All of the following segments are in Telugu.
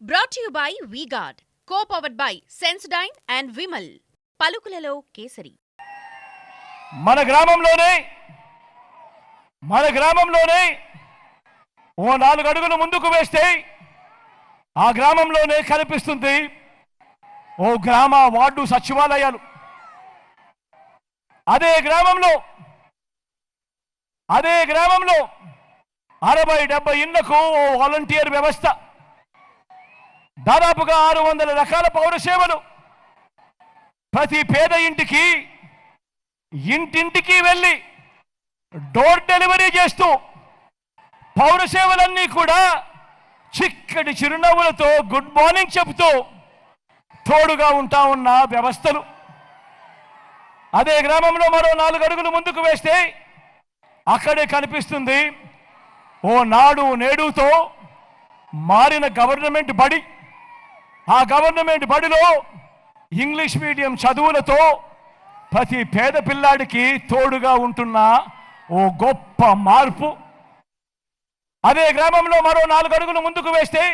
Brought you by V Guard co powered by Sensodyne and Vimal పలుకులలో కేసరి. మన గ్రామంలోనే మన గ్రామంలోనే ఓ నాలుగు అడుగులు ముందుకు వేస్తే ఆ గ్రామంలోనే కనిపిస్తుంది ఓ గ్రామ వార్డు సచివాలయాలు. అదే గ్రామంలో అదే గ్రామంలో అరవై డెబ్బై ఇళ్ళకు ఓ వాలంటీర్ వ్యవస్థ. దాదాపుగా ఆరు వందల రకాల పౌరసేవలు ప్రతి పేద ఇంటికి ఇంటింటికి వెళ్ళి డోర్ డెలివరీ చేస్తూ పౌరసేవలన్నీ కూడా చిక్కటి చిరునవ్వులతో గుడ్ మార్నింగ్ చెబుతూ తోడుగా ఉంటా ఉన్న వ్యవస్థలు. అదే గ్రామంలో మరో నాలుగు అడుగులు ముందుకు వేస్తే అక్కడే కనిపిస్తుంది ఓ నాడు నేడుతో మారిన గవర్నమెంట్ బడి. ఆ గవర్నమెంట్ బడిలో ఇంగ్లీష్ మీడియం చదువులతో ప్రతి పేద పిల్లాడికి తోడుగా ఉంటున్న ఓ గొప్ప మార్పు. అదే గ్రామంలో మరో నాలుగు అడుగులు ముందుకు వేస్తే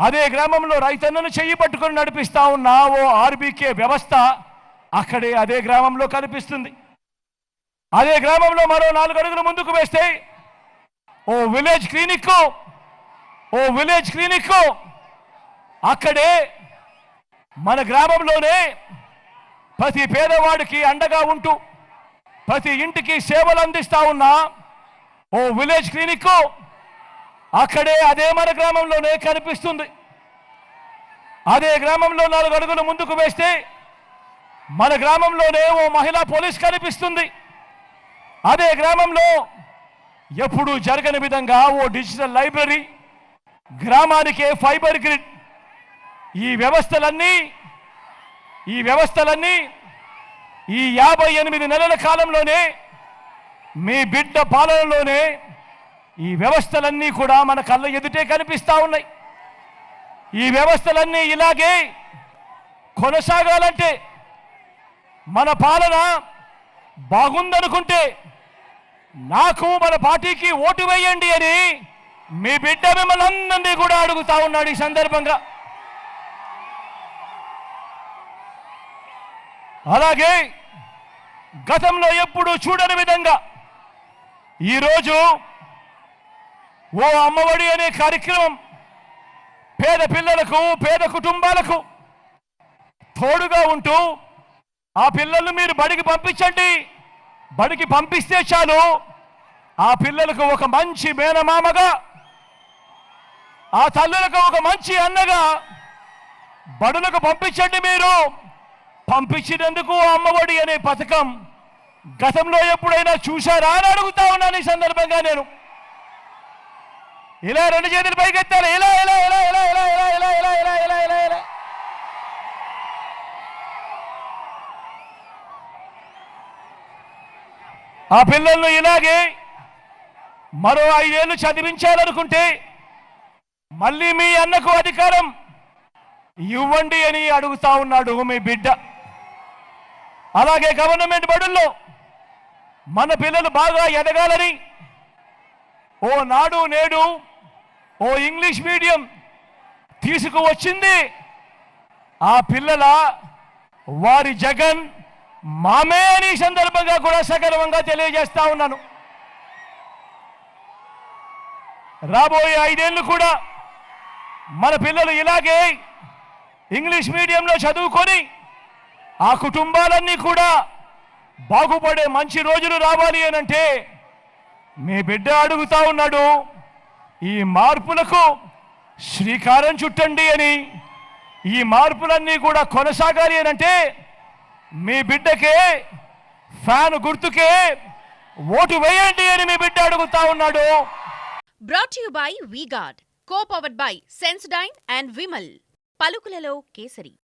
అదే గ్రామంలో రైతన్నను చెయ్యి పట్టుకొని నడిపిస్తా ఉన్న ఓ ఆర్బీకే వ్యవస్థ అక్కడే అదే గ్రామంలో కనిపిస్తుంది. అదే గ్రామంలో మరో నాలుగు అడుగులు ముందుకు వేస్తే ఓ విలేజ్ క్లినిక్ ఓ విలేజ్ క్లినిక్ అక్కడే మన గ్రామంలోనే ప్రతి పేదవాడికి అండగా ఉంటూ ప్రతి ఇంటికి సేవలు అందిస్తా ఉన్న ఓ విలేజ్ క్లినిక్ అక్కడే అదే మన గ్రామంలోనే కనిపిస్తుంది. అదే గ్రామంలో నాలుగు అడుగులు ముందుకు వేస్తే మన గ్రామంలోనే ఓ మహిళా పోలీస్ కనిపిస్తుంది. అదే గ్రామంలో ఎప్పుడూ జరగని విధంగా ఓ డిజిటల్ లైబ్రరీ గ్రామానికే ఫైబర్ గ్రిడ్ ఈ వ్యవస్థలన్నీ ఈ వ్యవస్థలన్నీ ఈ యాభై ఎనిమిది నెలల కాలంలోనే మీ బిడ్డ పాలనలోనే ఈ వ్యవస్థలన్నీ కూడా మన కళ్ళ ఎదుటే కనిపిస్తూ ఉన్నాయి. ఈ వ్యవస్థలన్నీ ఇలాగే కొనసాగాలంటే మన పాలన బాగుందనుకుంటే నాకు మన పార్టీకి ఓటు వేయండి అని మీ బిడ్డ మిమ్మల్ని అందరినీ కూడా అడుగుతా ఉన్నాడు ఈ సందర్భంగా. అలాగే గతంలో ఎప్పుడు చూడని విధంగా ఈరోజు ఓ అమ్మఒడి అనే కార్యక్రమం పేద పిల్లలకు పేద కుటుంబాలకు తోడుగా ఉంటూ ఆ పిల్లలను మీరు బడికి పంపించండి. బడికి పంపిస్తే చాలు. ఆ పిల్లలకు ఒక మంచి మేనమామగా ఆ తల్లులకు ఒక మంచి అన్నగా బడులకు పంపించండి మీరు. పంపించినందుకు అమ్మఒడి అనే పథకం గతంలో ఎప్పుడైనా చూశారా అని అడుగుతా ఉన్నాను ఈ సందర్భంగా నేను ఇలా రెండు చేతులు పైకెత్తారు ఇలా ఇలా ఇలా ఇలా ఇలా ఇలా ఇలా ఇలా ఇలా ఇలా ఇలా ఇలా ఆ పిల్లలను ఇలాగే మరో ఐదేళ్ళు చదివించాలనుకుంటే మళ్ళీ మీ అన్నకు అధికారం ఇవ్వండి అని అడుగుతా ఉన్నాడు మీ బిడ్డ అలాగే గవర్నమెంట్ బడుల్లో మన పిల్లలు బాగా ఎదగాలని ఓ నాడు నేడు ఓ ఇంగ్లీష్ మీడియం తీసుకువచ్చింది. ఆ పిల్లల వారి జగన్ మామే అని సందర్భంగా కూడా సగర్వంగా తెలియజేస్తా ఉన్నాను. రాబోయే ఐదేళ్ళు కూడా మన పిల్లలు ఇలాగే ఇంగ్లీష్ మీడియంలో చదువుకొని ఆ కుటుంబాలన్నీ కూడా బాగుపడే మంచి రోజులు రావాలి అనంటే మీ బిడ్డ అడుగుతా ఉన్నాడు ఈ మార్పులకు శ్రీకారం చుట్టండి అని. ఈ మార్పులన్నీ కూడా కొనసాగాలి అనంటే మీ బిడ్డకే ఫ్యాన్ గుర్తుకే ఓటు వేయండి అని మీ బిడ్డ అడుగుతా ఉన్నాడు. Brought you by V Guard co powered by Sensodyne and Vimal పలుకులలో kesari.